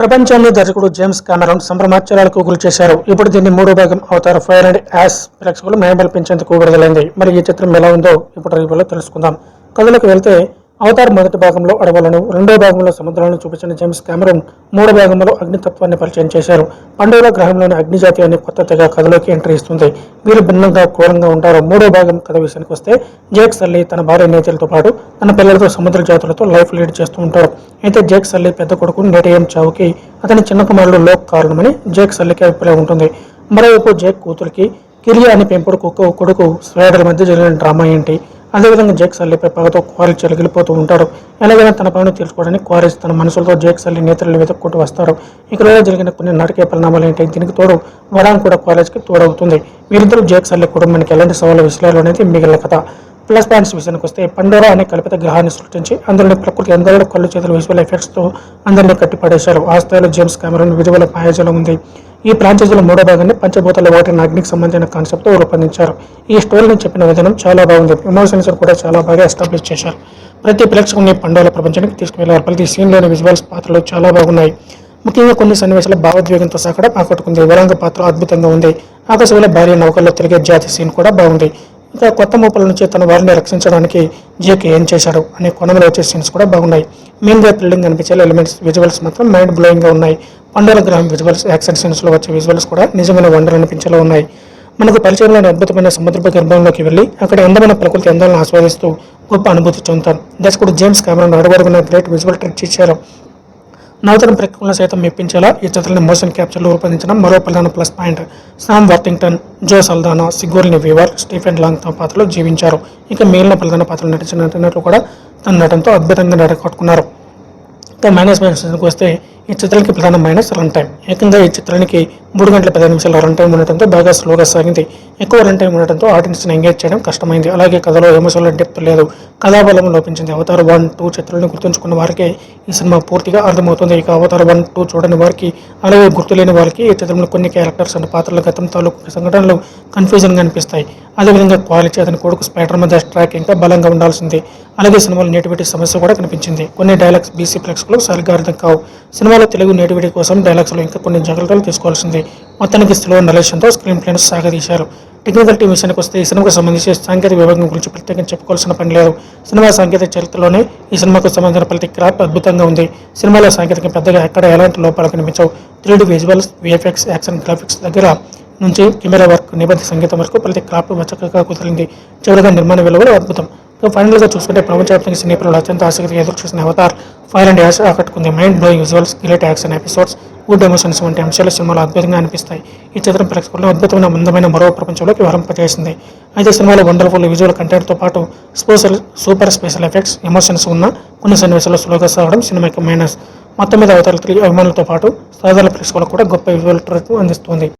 ప్రపంచంలో దర్శకుడు James Cameron సంభ్రమాశ్చర్యాలకు గురి చేశారు. ఇప్పుడు దీన్ని మూడో భాగం అవతార. ఫైర్ అండ్ యాస్ ప్రేక్షకులు మేమలు విడుదలైంది. మరి ఈ చిత్రం ఎలా ఉందో ఇప్పుడు రివ్యూలో తెలుసుకుందాం. కథలకు వెళ్తే అవతార్ మొదటి భాగంలో అడవులను రెండో భాగంలో సముద్రాలను చూపించిన జేమ్స్ కెమెరాన్ మూడో భాగంలో అగ్నితత్వాన్ని పరిచయం చేశారు. పండుగల గ్రహంలోని అగ్నిజాతి అనే కొత్త తెగ కథలోకి ఎంట్రీ ఇస్తుంది. వీరు భిన్నంగా క్రూరంగా ఉంటారు. మూడో భాగం కథ విషయానికి వస్తే జేక్ సల్లి తన భార్య నేతలతో పాటు తన పిల్లలతో సముద్ర జాతులతో లైఫ్ లీడ్ చేస్తూ ఉంటారు. అయితే జేక్ సల్లి పెద్ద కొడుకు నేటియం చావుకి అతని చిన్న కుమారుడు లోక్ కారణమని జేక్ సల్లికి అభిప్రాయం ఉంటుంది. మరోవైపు జేక్ కూతురికి కిరియా అనే పెంపుడు కుక్క కొడుకు స్వైడర్ మధ్య జరిగిన డ్రామా ఏంటి? అదేవిధంగా జేక్ సల్లిపై పగతో క్వారీ చెలగిలిపోతూ ఉంటాడు ఎలాగైనా తన పనిని తీర్చుకోవడానికి క్వారీస్ తన మనసులతో జేక్ సల్లి నేతలను వెతుక్కుంటూ వస్తారు. ఇక్కడ జరిగిన కొన్ని నాటకీయ పరిణామాలు ఏంటి? దీనికి తోడు వడాన్ కూడా కాలేజ్కి తోడవుతుంది. వీరిద్దరూ జేక్ సల్లి కుటుంబానికి ఎలాంటి సవాళ్ళు విషయాలు అనేది మిగిలిన కథ. ప్లస్ పాయింట్స్ విషయానికి వస్తే పండోరా అనే కల్పిత గ్రహాన్ని సృష్టించి అందులోని ప్రకృతి అందరూ కళ్ళు చేతులు విజువల్ ఎఫెక్ట్స్తో అందరినీ కట్టిపడేశారు. ఆ స్థాయిలో జేమ్స్ కెమెరాన్ విజువల్ మాయాజలం ఉంది. ఈ ఫ్రాంచైజీలో మూడో భాగాన్ని పంచభూతాల వాటి అగ్నికి సంబంధించిన కాన్సెప్ట్తో రూపొందించారు. ఈ స్టోరీని చెప్పిన విధానం చాలా బాగుంది. ఎమోషన్స్ కూడా చాలా బాగా ఎస్టాబ్లిష్ చేశారు. ప్రతి ప్రేక్షకుని పండుగల ప్రపంచానికి తీసుకువెళ్ళారు ప్రతి సీన్లోని విజువల్స్ పాత్రలు చాలా బాగున్నాయి. ముఖ్యంగా కొన్ని సన్నివేశాలు భావోద్వేగంతో సహా ఆకట్టుకుంది. వరంగ పాత్ర అద్భుతంగా ఉంది. ఆకాశవేళ భార్య నౌకల్లో తిరిగే జాతి సీన్ కూడా బాగుంది. ఇంకా కొత్త మూపల నుంచి తన వారిని రక్షించడానికి జేకే ఏం చేశాడు అనే కొనములు వచ్చే సీన్స్ కూడా బాగున్నాయి. మెయిన్గా థ్రిల్లింగ్ అనిపించే ఎలిమెంట్స్ విజువల్స్ మాత్రం మైండ్ బ్లోయింగ్గా ఉన్నాయి. పండుగల గ్రహం విజువల్స్ యాక్షన్ సీన్స్లో వచ్చే విజువల్స్ కూడా నిజమైన వండర్ అనిపించేలా ఉన్నాయి. మనకు పరిచయంలోని అద్భుతమైన సముద్రపు గర్భంలోకి వెళ్ళి అక్కడ అందమైన ప్రకృతి అందాలను ఆస్వాదిస్తూ గొప్ప అనుభూతి చెందుతారు. దర్శకుడు జేమ్స్ కెమెరాన్ అడుగడుగున గ్రేట్ విజువల్ ట్రిక్ ఇచ్చారు నూతన ప్రేక్షకులను సైతం మెప్పించేలా ఈ చిత్రాన్ని మోషన్ క్యాప్చర్లో రూపొందించడం మరో ప్రధాన plus point Sam Worthington Zoe Saldana Sigourney Weaver Stephen Lang పాత్రలో జీవించారు. ఇక మిగిలిన ప్రధాన పాత్రలు నటించిన నటినట్లు కూడా తన నటనతో అద్భుతంగా నడకట్టుకున్నారు. ఇక మేనేజ్మెంట్ వస్తే ఈ చిత్రానికి ప్రధానమైన రన్ టైం ఏకంగా ఈ చిత్రానికి మూడు గంటల పది నిమిషాల రన్ టైం ఉండటంతో బాగా స్లోగా సాగింది. ఎక్కువ రన్ టైం ఉండటంతో ఆడియన్స్ని ఎంగేజ్ చేయడం కష్టమైంది. అలాగే కథలో ఎమోషనల్ డెప్త్ లేదు. కథాబలం లోపించింది. అవతార్ వన్ టూ చిత్రాలను గుర్తుంచుకున్న వారికి ఈ సినిమా పూర్తిగా అర్థమవుతుంది. ఇక అవతార్ వన్ టూ చూడని వారికి అలాగే గుర్తులేని వారికి ఈ చిత్రంలో కొన్ని క్యారెక్టర్స్ అండ్ పాత్రల గతం తాలూకు సంఘటనలు కన్ఫ్యూజన్గా అనిపిస్తాయి. అదేవిధంగా క్వాలిటీ అతని కొడుకు స్పైడర్ మధ్య ట్రాక్ ఇంకా బలంగా ఉండాల్సింది. అలాగే సినిమాలో నేటివిటీ సమస్య కూడా కనిపించింది. కొన్ని డైలాగ్స్ బీసీ ఫ్లెక్స్లో సరిగ్గా అర్థం కావు. సినిమాలో తెలుగు నేటివిటీ కోసం డైలాగ్స్లో ఇంకా కొన్ని జాగ్రత్తలు తీసుకోవాల్సింది. మొత్తానికి స్లో నరేషన్తో స్క్రీన్ ప్లేను సాగదీశారు. టెక్నికల్ టీం విషయానికి వస్తే ఈ సినిమాకు సంబంధించి సాంకేతిక విభాగం గురించి ప్రత్యేకంగా చెప్పుకోవాల్సిన పని లేదు. సినిమా సాంకేతిక చరిత్రలోనే ఈ సినిమాకు సంబంధించిన ప్రతి క్రాఫ్ట్ అద్భుతంగా ఉంది. సినిమాలో సాంకేతిక పెద్దగా ఎక్కడ ఎలాంటి లోపాలు కనిపించవు. Three visuals VFX action graphics దగ్గర నుంచి కెమెరా వర్క్ నిబంధ సంగీతం వరకు ప్రతి క్రాఫ్ట్ చక్కగా కుదిరింది. చివరిగా నిర్మాణ విలువ అద్భుతం. సో ఫైనల్గా చూసుకుంటే ప్రపంచవ్యాప్తంగా సినీ ప్రియులు అత్యంత ఆసక్తిగా ఎదురు చూసిన అవతార్ ఫైర్ అండ్ యాస్ ఆకట్టుకుంది. మైండ్ బ్లోయింగ్ విజువల్స్ గిలెట్ యాక్షన్ ఎపిసోడ్స్ గుడ్ ఎమోషన్స్ వంటి అంశాలు సినిమాలో అద్భుతంగా అనిపిస్తాయి. ఈ చిత్రం ప్రేక్షకులను అద్భుతమైన అందమైన మరో ప్రపంచంలోకి వరంపజేసింది. అయితే సినిమాలో వండర్ఫుల్ విజువల్ కంటెంట్తో పాటు special super special effects emotions ఉన్న కొన్ని సన్నివేశాలు స్లోగా సాగడం సినిమాకి మైనస్. మొత్తం మీద అవతార త్రీ అభిమానులతో పాటు సాధారణ ప్రేక్షకులకు కూడా గొప్ప విజువల్ ట్రీట్ అందిస్తుంది.